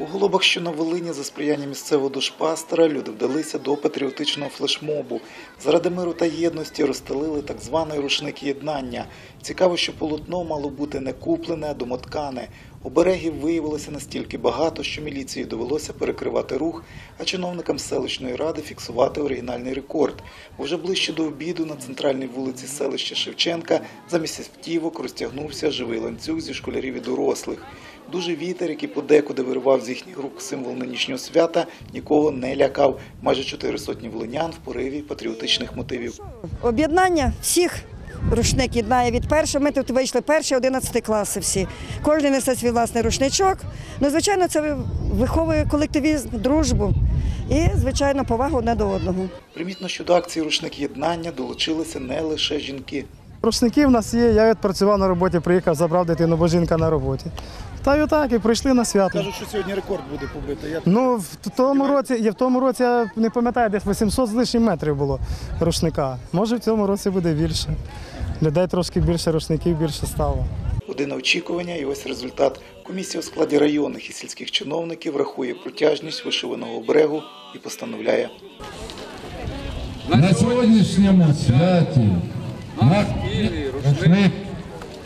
У Голубах, що на Волині, за сприяння місцевого душпастера, люди вдалися до патріотичного флешмобу. Заради миру та єдності розстелили так званий рушник єднання. Цікаво, що полотно мало бути не куплене, а домоткане. Оберегів виявилося настільки багато, що міліції довелося перекривати рух, а чиновникам селищної ради фіксувати оригінальний рекорд. Вже ближче до обіду на центральній вулиці селища Шевченка замість автівок розтягнувся живий ланцюг зі школярів і дорослих. Дуже вітер, який подекуди виривав з їхніх рук символ нинішнього свята, нікого не лякав. Майже чотири сотні волинян в пориві патріотичних мотивів. Об'єднання всіх рушник єднає від першого. Ми тут вийшли перші, 11 класи всі. Кожен несе свій власний рушничок. Ну, звичайно, це виховує колективізм, дружбу і, звичайно, повагу одне до одного. Примітно, що до акції рушник єднання долучилися не лише жінки. Рушники в нас є. Я відпрацював на роботі, приїхав, забрав дитину, бо жінка на роботі. Та й отак, і прийшли на свято. Кажуть, що сьогодні рекорд буде побитий. Я Ну, в тому році, я в тому році я не пам'ятаю, десь 800 з лишнім метрів було рушника. Може, в цьому році буде більше. Людей трошки більше, рушників більше стало. Година очікування і ось результат. Комісія у складі районних і сільських чиновників рахує протяжність вишиваного оберегу і постановляє На сьогоднішньому святі на рушник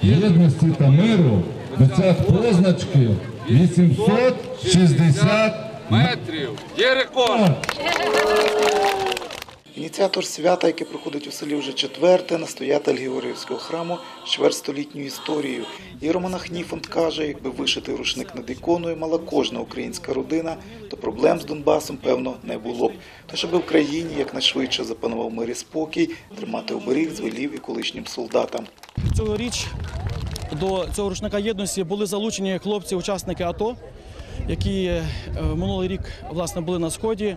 єдності та миру досяг позначки 860 метрів. Є рекорд. Ініціатор свята, яке проходить у селі вже четверте, настоятель Георгіївського храму з чверстолітньою історією. Єромонах Ніфонд каже, якби вишити рушник над іконою мала кожна українська родина, то проблем з Донбасом, певно, не було б. Тож аби в країні якнайшвидше запанував мир і спокій, тримати оберіг звелів і колишнім солдатам. Цьогоріч до цього рушника єдності були залучені хлопці-учасники АТО, які е, минулий рік власне були на сході.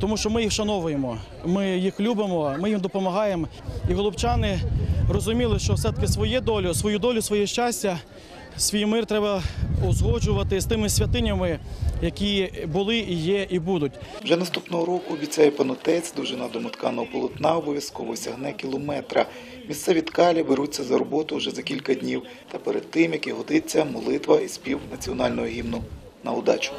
Тому що ми їх вшановуємо, ми їх любимо, ми їм допомагаємо. І голубчани розуміли, що все-таки своє долю, свою долю, своє щастя, свій мир треба узгоджувати з тими святинями, які були і є, і будуть. Вже наступного року обіцяє панотець, довжина домотканого полотна обов'язково сягне кілометра. Місцеві ткалі беруться за роботу вже за кілька днів. Та перед тим, як і годиться, молитва і спів національного гімну на удачу.